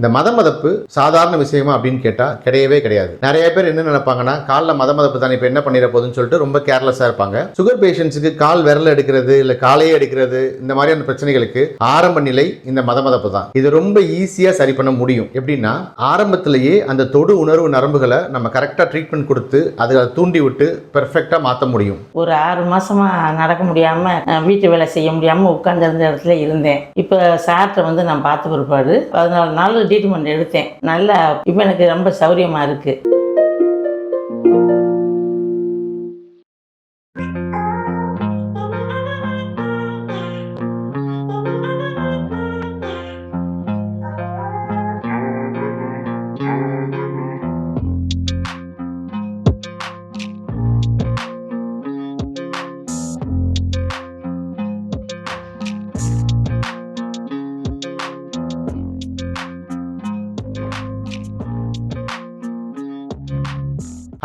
இந்த மத மதப்பு சாதாரண விஷயமா அப்படின்னு கேட்டால் கிடையவே கிடையாது. நிறைய பேர் என்ன நினைப்பாங்கன்னா காலில் மத மதப்பு தானே இப்போ என்ன பண்ணிட போகுதுன்னு சொல்லிட்டு ரொம்ப கேர்லெஸ்ஸாக இருப்பாங்க. சுகர் பேஷண்ட்ஸுக்கு கால் விரல் எடுக்கிறது இல்லை காலையே எடுக்கிறது இந்த மாதிரியான பிரச்சனைகளுக்கு ஆரம்ப நிலை இந்த மத மதப்பு தான். இது ரொம்ப ஈஸியாக சரி பண்ண முடியும். எப்படின்னா ஆரம்பத்திலேயே அந்த தொடு உணர்வு நரம்புகளை நம்ம கரெக்டாக ட்ரீட்மெண்ட் கொடுத்து அதை தூண்டி விட்டு பெர்ஃபெக்டாக மாற்ற முடியும். ஒரு ஆறு மாசமா நடக்க முடியாமல் வீட்டு வேலை செய்ய முடியாமல் உட்காந்துருந்த இடத்துல இருந்தேன். இப்போ சார்ட்டை வந்து நான் பார்த்த பிற்பாடு பதினாலு நாள் ட்ரீட்மெண்ட் எடுத்தேன். நல்லா இப்போ எனக்கு ரொம்ப சௌரியமாக இருக்கு.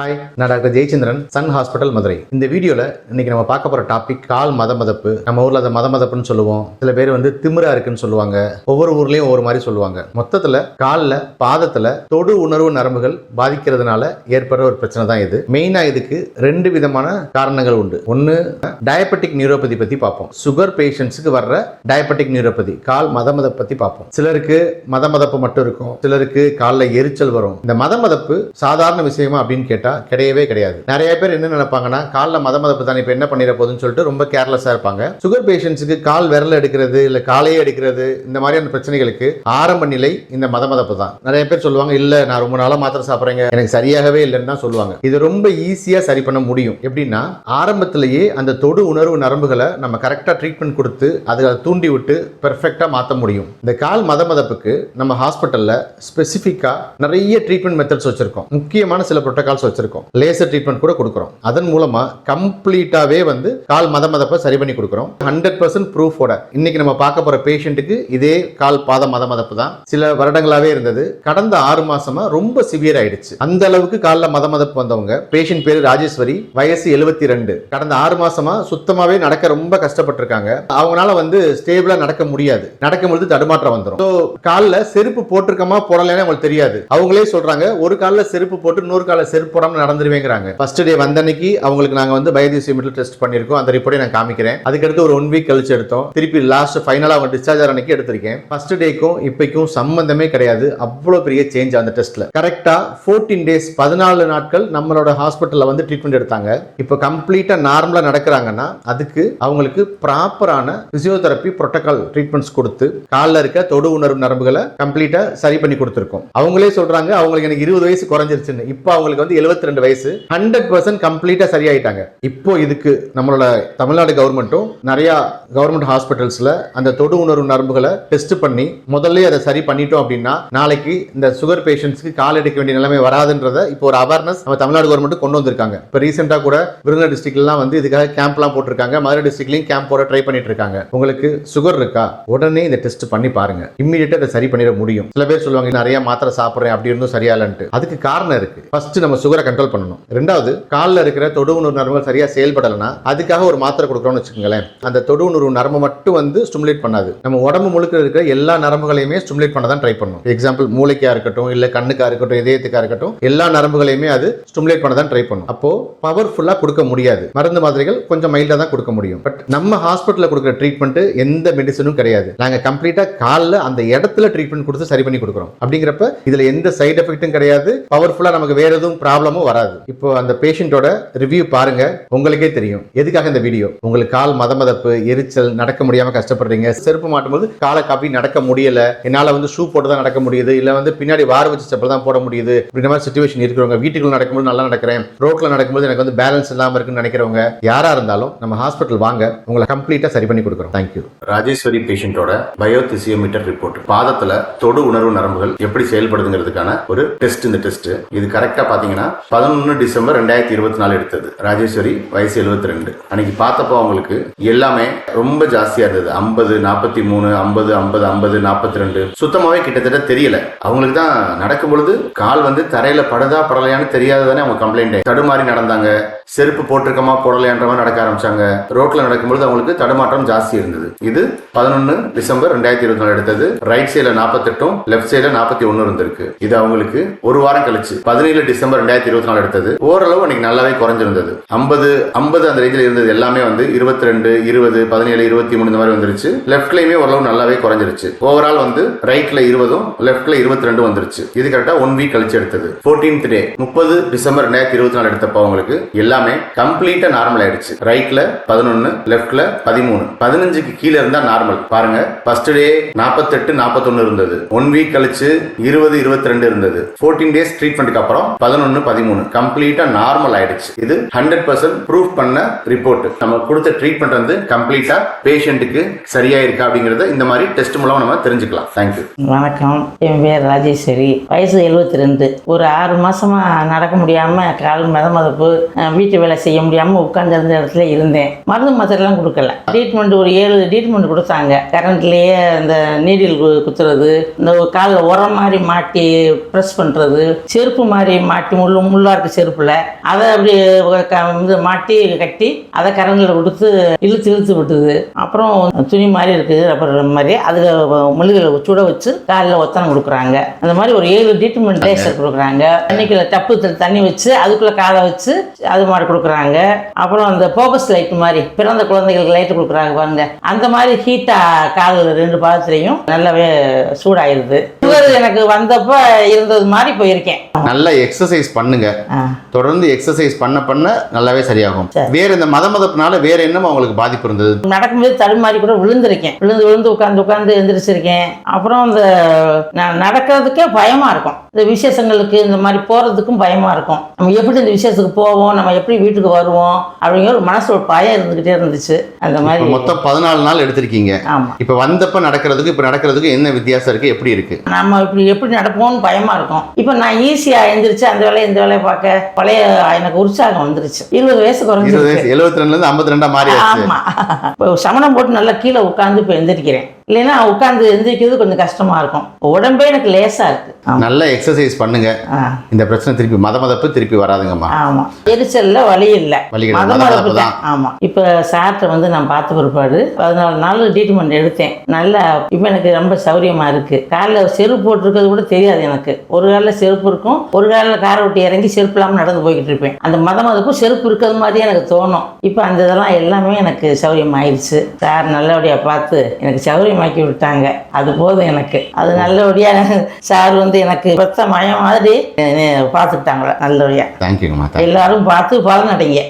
ஹாய் நான் doctor Jayachandran Sun hospital Madurai. இந்த வீடியோவில் இன்னைக்கு நம்ம பார்க்க போகிற டாபிக் கால் மத மதப்பு நம்ம ஊரில் அதை மத மதப்புன்னு சொல்லுவோம். சில பேர் வந்து திமிரா இருக்குன்னு சொல்லுவாங்க. ஒவ்வொரு ஊர்லேயும் ஒவ்வொரு மாதிரி சொல்லுவாங்க. மொத்தத்தில் காலில் பாதத்தில் தொடு உணர்வு நரம்புகள் பாதிக்கிறதுனால ஏற்படுற ஒரு பிரச்சனை தான் இது. மெயினாக இதுக்கு ரெண்டு விதமான காரணங்கள் உண்டு. ஒன்று டயபெட்டிக் நியூரோபதி பற்றி பார்ப்போம். சுகர் பேஷண்ட்ஸுக்கு வர்ற டயபெட்டிக் நியூரோபதி கால் மத மதப்பை பற்றி பார்ப்போம். சிலருக்கு மத மதப்பு மட்டும் இருக்கும். சிலருக்கு காலில் எரிச்சல் வரும். இந்த மத மதப்பு சாதாரண விஷயமா அப்படின்னு கேட்டால் கேட்டா கிடையவே கிடையாது. நிறைய பேர் என்ன நினைப்பாங்கன்னா காலில் மத மதப்பு தானே இப்போ என்ன பண்ணிட போகுதுன்னு சொல்லிட்டு ரொம்ப கேர்லெஸ்ஸாக இருப்பாங்க. சுகர் பேஷண்ட்ஸுக்கு கால் விரல் எடுக்கிறது இல்ல காலையே எடுக்கிறது இந்த மாதிரியான பிரச்சனைகளுக்கு ஆரம்ப நிலை இந்த மத மதப்பு தான். நிறைய பேர் சொல்லுவாங்க இல்ல நான் ரொம்ப நாளா மாத்திரை சாப்பிட்றேங்க. எனக்கு சரியாகவே இல்லைன்னு தான் சொல்லுவாங்க. இது ரொம்ப ஈஸியா சரி பண்ண முடியும். எப்படின்னா ஆரம்பத்திலேயே அந்த தொடு உணர்வு நரம்புகளை நம்ம கரெக்டா ட்ரீட்மெண்ட் கொடுத்து அதை தூண்டி விட்டு பெர்ஃபெக்டாக மாத்த முடியும். இந்த கால் மத மதப்புக்கு நம்ம ஹாஸ்பிட்டலில் ஸ்பெசிஃபிக்காக நிறைய ட்ரீட்மெண்ட் மெத்தட்ஸ் வச்சிருக்கோம். முக்கியமான சில புரோட்டோகால்ஸ் வச்சிருக்கோம். லேசர் ட்ரீட்மெண்ட் கூட கொடுக்குறோம். அதன் மூலமா கம்ப்ளீட்டாவே வந்து கால் மத மதப்பை சரி பண்ணி கொடுக்குறோம். ஹண்ட்ரட் பர்சன்ட் ப்ரூஃபோட இன்னைக்கு நம்ம பார்க்க போற பேஷண்ட்டுக்கு இதே கால் பாத மத மதப்பு தான். சில வருடங்களாவே இருந்தது. கடந்த ஆறு மாசமா ரொம்ப சிவியர் ஆயிடுச்சு. அந்த அளவுக்கு காலில் மத மதப்பு வந்தவங்க பேஷண்ட் பேரு ராஜேஸ்வரி வயசு எழுபத்தி ரெண்டு. கடந்த ஆறு மாசமா சுத்தமாவே நடக்க ரொம்ப கஷ்டப்பட்டிருக்காங்க. அவங்களால வந்து ஸ்டேபிளா நடக்க முடியாது. நடக்கும் தடுமாற்றம் வந்துடும் ஸோ காலில் செருப்பு போட்டிருக்கமா போடலைன்னு அவங்களுக்கு தெரியாது. அவங்களே சொல்றாங்க ஒரு காலில் செருப்பு போட்டு இன்னொரு காலில் செருப்பு போடாமல் நடந்துருவேங்கிறாங்க. ஃபர்ஸ்ட் டே வந்த அன்னைக்கு அவங்களுக்கு நாங்கள் வந்து பயோதிசிமெட்ரில் டெஸ்ட் பண்ணியிருக்கோம். அந்த ரிப்போர்ட்டை நான் காமிக்கிறேன். அதுக்கடுத்து ஒரு ஒன் வீக் கழிச்சு எடுத்தோம். திருப்பி லாஸ்ட் ஃபைனலாக அவங்க டிஸ்சார்ஜ் அன்னைக்கு எடுத்திருக்கேன். ஃபர்ஸ்ட் டேக்கும் இப்போக்கும் சம்பந்தமே கிடையாது. அவ்வளோ பெரிய சேஞ்ச் அந்த டெஸ்ட்டில் கரெக்டாக ஃபோர்டீன் டேஸ் பதினாலு நாட்கள் நம்மளோட ஹாஸ்பிட்டலில் வந்து ட்ரீட்மெண்ட் எடுத்தாங்க. இப்போ கம்ப்ளீட்டாக நார்மலாக நடக்கிறாங்கன்னா அதுக்கு அவங்களுக்கு ப்ராப்பரான பிசியோதெரப்பி புரோட்டோகால் ட்ரீட்மெண்ட்ஸ் கொடுத்து காலில் இருக்க தொடு உணர்வு நரம்புகளை கம்ப்ளீட்டாக சரி பண்ணி கொடுத்துருக்கோம். அவங்களே சொல்கிறாங்க அவங்களுக்கு எனக்கு இருபது வயசு குறைஞ்சிருச்சுன்னு. இப்போ அவங்களுக்கு வந்து எழுபது 72 ரெண்டு வயசு ஹண்ட்ரட் பர்சன்ட் கம்ப்ளீட்டா சரியாயிட்டாங்க. இப்போ இதுக்கு நம்மளோட தமிழ்நாடு கவர்மெண்ட்டும் நிறைய கவர்மெண்ட் ஹாஸ்பிட்டல்ஸ்ல அந்த தொடு உணர்வு நரம்புகளை டெஸ்ட் பண்ணி முதல்ல அதை சரி பண்ணிட்டோம் அப்படின்னா நாளைக்கு இந்த சுகர் பேஷண்ட்ஸ்க்கு கால் எடுக்க வேண்டிய நிலைமை வராதுன்றத இப்போ ஒரு அவேர்னஸ் நம்ம தமிழ்நாடு கவர்மெண்ட் கொண்டு வந்திருக்காங்க. இப்போ ரீசெண்டாக கூட விருதுநகர் டிஸ்ட்ரிக்ட்லாம் வந்து இதுக்காக கேம்ப்லாம் போட்டிருக்காங்க. மதுரை டிஸ்ட்ரிக்ட்லையும் கேம்ப் போட ட்ரை பண்ணிட்டு இருக்காங்க உங்களுக்கு சுகர் இருக்கா? உடனே இந்த டெஸ்ட் பண்ணி பாருங்க. இம்மீடியட்டா அதை சரி பண்ணிட முடியும். சில பேர் சொல்லுவாங்க நிறைய மாத்திரை சாப்பிட்றேன் அப்படி இருந்தும் சரியா இல்லைன்ட்டு அதுக்கு காரணம் இருக்கு. ஃபர்ஸ்ட் நம்ம சுகர் கண்ட்ரோல் பண்ணணும். ரெண்டாவது காலில் இருக்கிற தொடு உணர்வு நரம்புகள் சரியா செயல்படலைன்னா அதுக்காக ஒரு மாத்திரை கொடுக்குறோம்னு வச்சுக்கோங்களேன். அந்த தொடு உணர்வு நரம்பு மட்டும் வந்து ஸ்டிமுலேட் பண்ணாது. நம்ம உடம்பு முழுக்க இருக்கிற எல்லா நரம்புகளையுமே ஸ்டிமுலேட் பண்ண தான் ட்ரை பண்ணும் எக்ஸாம்பிள் மூளைக்கா இருக்கட்டும் இல்ல கண்ணுக்கா இருக்கட்டும் இதயத்துக்கா இருக்கட்டும் எல்லா நரம்புகளையுமே அது ஸ்டிமுலேட் பண்ண தான் ட்ரை பண்ணும். அப்போ பவர்ஃபுல்லா கொடுக்க முடியாது. மருந்து மாத்திரைகள் கொஞ்சம் மைல்டாக தான் கொடுக்க முடியும். பட் நம்ம ஹாஸ்பிட்டலில் கொடுக்குற ட்ரீட்மெண்ட் எந்த மெடிசனும் கிடையாது. நாங்க கம்ப்ளீட்டா காலில் அந்த இடத்துல ட்ரீட்மெண்ட் கொடுத்து சரி பண்ணி கொடுக்குறோம். அப்படிங்கிறப்ப இதுல எந்த சைடு எஃபெக்ட்டும் கிடையாது. பவர்ஃபுல்லாக நமக்கு வேறு எதுவும் ப்ராப்ளமும் வராது. இப்போ அந்த பேஷண்ட்டோட ரிவ்யூ பாருங்க உங்களுக்கே தெரியும். எதுக்காக இந்த வீடியோ உங்களுக்கு கால் மத மதப்பு எரிச்சல் நடக்க முடியாம கஷ்டப்படுறீங்க செருப்பு மாட்டும்போது காலை காப்பி நடக்க முடியல என்னால வந்து ஷூ போட்டு தான் நடக்க முடியுது இல்ல வந்து பின்னாடி வார வச்சு செப்பல் தான் போட முடியுது இப்படி மாதிரி சுச்சுவேஷன் இருக்கிறவங்க வீட்டுக்குள்ள நடக்கும்போது நல்லா நடக்கிறேன் ரோட்ல நடக்கும்போது எனக்கு வந்து பேலன்ஸ் இல்லாம இருக்குன்னு நினைக்கிறவங்க யாரா இருந்தாலும் நம்ம ஹாஸ்பிட்டல் வாங்க உங்களை கம்ப்ளீட்டா சரி பண்ணி கொடுக்குறோம். தேங்க்யூ ராஜேஸ்வரி பேஷண்டோட பயோதிசியோமீட்டர் ரிப்போர்ட் பாதத்துல தொடு உணர்வு நரம்புகள் எப்படி செயல்படுதுங்கிறதுக்கான ஒரு டெஸ்ட் இந்த டெஸ்ட் இது கரெக்டா பாத்தீங்கன்னா பதினொன்று டிசம்பர் ரெண்டாயிரத்தி இருபத்தி நாலு எடுத்தது. ராஜேஸ்வரி வயசு 72 ரெண்டு அன்னைக்கு பார்த்தப்போ அவங்களுக்கு எல்லாமே ரொம்ப ஜாஸ்தியா இருந்தது. ஐம்பது நாற்பத்தி மூணு ஐம்பது ஐம்பது ஐம்பது நாற்பத்தி ரெண்டு சுத்தமாவே கிட்டத்தட்ட தெரியல. அவங்களுக்கு தான் நடக்கும் பொழுது கால் வந்து தரையில படுதா படலையான்னு தெரியாததானே அவங்க கம்ப்ளைண்ட் தடுமாறி நடந்தாங்க. செருப்பு போட்டிருக்கமா போடலையான்ற மாதிரி நடக்க ஆரம்பிச்சாங்க. ரோட்ல நடக்கும்பொழுது அவங்களுக்கு தடுமாற்றம் ஜாஸ்தி இருந்தது. இது பதினொன்று டிசம்பர் ரெண்டாயிரத்தி இருபத்தி நாலு எடுத்தது. ரைட் சைடில் நாற்பத்தெட்டும் லெஃப்ட் சைடில் நாற்பத்தி ஒன்று இருந்திருக்கு. இது அவங்களுக்கு ஒரு வாரம் கழிச்சு பதினேழு டிசம்பர் ரெண்டாயிரத்தி இருபத்தி நாலு எடுத்தது. ஓரளவு அன்னைக்கு நல்லாவே குறைஞ்சிருந்தது. ஐம்பது ஐம்பது அந்த ரேஞ்சில் இருந்தது எல்லாமே வந்து இருபத்தி ரெண்டு இருபது பதினேழு இருபத்தி மூணு இந்த மாதிரி வந்துருச்சு. லெஃப்ட்லயுமே ஓரளவு நல்லாவே குறைஞ்சிருச்சு. ஓவரால் வந்து ரைட்ல இருபதும் லெஃப்ட்ல இருபத்தி ரெண்டு வந்துருச்சு. இது கரெக்டா ஒன் வீக் கழிச்சு எடுத்தது. 14th டே முப்பது டிசம்பர் ரெண்டாயிரத்தி இருபத்தி நாலு எடுத்தப்போ அவங்களுக்கு எல்லாமே கம்ப்ளீட்டா நார்மல் ஆயிடுச்சு. ரைட்ல பதினொன்னு லெஃப்ட்ல பதிமூணு. பதினஞ்சுக்கு கீழே இருந்தா நார்மல் பாருங்க ஃபர்ஸ்ட் டே நாற்பத்தெட்டு நாற்பத்தொன்னு இருந்தது. ஒன் வீக் கழிச்சு இருபது இருபத்தி ரெண்டு இருந்தது ஃபோர்டீன் டேஸ் ட்ரீட்மெண்ட்டுக்கு அப்புறம் பதினொன்னு பதிமூணு கம்ப்ளீட்டா நார்மல் ஆயிடுச்சு. இது ஹண்ட்ரட் பர்சன்ட் ப்ரூஃப் பண்ண ரிப்போர்ட். நம்ம கொடுத்த ட்ரீட்மெண்ட் வந்து கம்ப்ளீட்டா பேஷண்ட்டுக்கு சரியா இருக்கா அப்படிங்கறத இந்த மாதிரி டெஸ்ட் மூலம் நம்ம தெரிஞ்சுக்கலாம். தேங்க்யூ வணக்கம். என் பேர் ராஜேஸ்வரி. வயசு 72 ரெண்டு ஒரு ஆறு மாசமா நடக்க முடியாம கால் மத மதப்பு வீட்டு வேலை செய்ய முடியாம உட்கார்ந்திருந்த இடத்துல இருந்தேன். மருந்து மாத்திரைலாம் கொடுக்கல. ட்ரீட்மெண்ட் ஒரு ஏழு ட்ரீட்மெண்ட் கொடுத்தாங்க. கரண்ட்லயே அந்த நீடில் கு- குத்துறது இந்த காலில் உரம் மாதிரி மாட்டி ப்ரெஸ் பண்ணுறது செருப்பு மாதிரி மாட்டி முள்ளு முள்ளா இருக்கு செருப்புல அதை அப்படி இது மாட்டி கட்டி அதை கரண்டில் கொடுத்து இழுத்து இழுத்து விட்டுது. அப்புறம் துணி மாதிரி இருக்குது ரப்பர் மாதிரி. அதில் முள்ளுகளை சுட வச்சு காலில் ஒத்தனம் கொடுக்குறாங்க. அந்த மாதிரி ஒரு ஏழு ட்ரீட்மெண்ட் லேசர் கொடுக்குறாங்க. தண்ணிக்குள்ள டப்பு தண்ணி வச்சு அதுக்குள்ளே காலை வச்சு அது மாதிரி கொடுக்குறாங்க. அப்புறம் அந்த போகஸ் லைட் மாதிரி பிறந்த குழந்தைகளுக்கு லைட் கொடுக்குறாங்க பாருங்க. அந்த மாதிரி ஹீட்டாக கால் ரெண்டு பாதத்துலையும் நல்லாவே சூடாயிருது. சுகர் எனக்கு வந்தப்போ இருந்தது மாதிரி போயிருக்கேன். நல்லா எக்ஸசைஸ் பண்ணுங்க. தொடர்ந்து எக்ஸசைஸ் பண்ண பண்ண நல்லாவே சரியாகும். சரி. வேற இந்த மத மதப்பினால வேற என்னமா உங்களுக்கு பாதிப்பு இருந்தது? நடக்கும்போது தடுமாறி கூட விழுந்திருக்கேன். விழுந்து விழுந்து உட்காந்து உட்காந்து எந்திரிச்சிருக்கேன். அப்புறம் இந்த நான் நடக்கிறதுக்கே பயமா இருக்கும். இந்த விசேஷங்களுக்கு இந்த மாதிரி போறதுக்கும் பயமா இருக்கும். நம்ம எப்படி இந்த விசேஷத்துக்கு போவோம்? நம்ம எப்படி வீட்டுக்கு வருவோம்? அப்படிங்கிற ஒரு மனசு ஒரு பயம் இருந்துகிட்டே இருந்துச்சு. அந்த மாதிரி மொத்தம் பதினாலு நாள் எடுத்திருக்கீங்க. ஆமா. இப்ப வந்தப்ப நடக்கிறதுக்கு இப்ப நடக்கிறதுக்கு என்ன வித்தியாசம் இருக்கு? எப்படி இருக்கு? நம்ம இப்படி எப்படி நடப்போம்னு பயமா இருக்கும். இப்போ நான் ஈஸியா எந்திரிச்சு அந்த வேலையை இந்த வேலையை பார்க்க பழைய எனக்கு உற்சாகம் வந்துருச்சு. இருபது வயசு வயசு எழுபத்தி ரெண்டுல இருந்து ஐம்பத்தி ரெண்டா மாறி ஆமா. இப்போ சமணம் போட்டு நல்லா கீழே உட்காந்து இப்போ எந்திரிக்கிறேன். இல்லைன்னா உட்காந்து எந்திரிக்கிறது கொஞ்சம் கஷ்டமா இருக்கும். உடம்பே எனக்கு லேசா இருக்கு. ஆமா. நல்ல எக்ஸசைஸ் பண்ணுங்க. இந்த பிரச்சனை திருப்பி மத மதப்பு திருப்பி வராதுங்கம்மா. ஆமா. எரிச்சல்ல வலி இல்லை. மத மதப்பு தான். ஆமா. இப்போ சார்ட்ட வந்து நான் பார்த்த பிற்பாடு பதினாலு நாள் ட்ரீட்மெண்ட் எடுத்தேன். நல்லா இப்போ எனக்கு ரொம்ப சௌரியமா இருக்கு. காலில் செருப்பு போட்டிருக்கிறது கூட தெரியாது எனக்கு. ஒரு காலில் செருப்பு இருக்கும். ஒரு காலில் காரை விட்டு இறங்கி செருப்பு இல்லாமல் நடந்து போய்கிட்டு இருப்பேன். அந்த மத மதப்பும் செருப்பு இருக்கிறது மாதிரியே எனக்கு தோணும். இப்போ அந்த இதெல்லாம் எல்லாமே எனக்கு சௌரியம் ஆயிடுச்சு சார் நல்லபடியாக பார்த்து எனக்கு சௌரியமாக்கி விட்டாங்க. அது போதும் எனக்கு. அது நல்லபடியாக சார் வந்து எனக்கு பெத்த மயம் மாதிரி பார்த்துக்கிட்டாங்களே நல்லபடியாக தேங்க்யூங்கம்மா எல்லாரும் பார்த்து பலனடைங்க.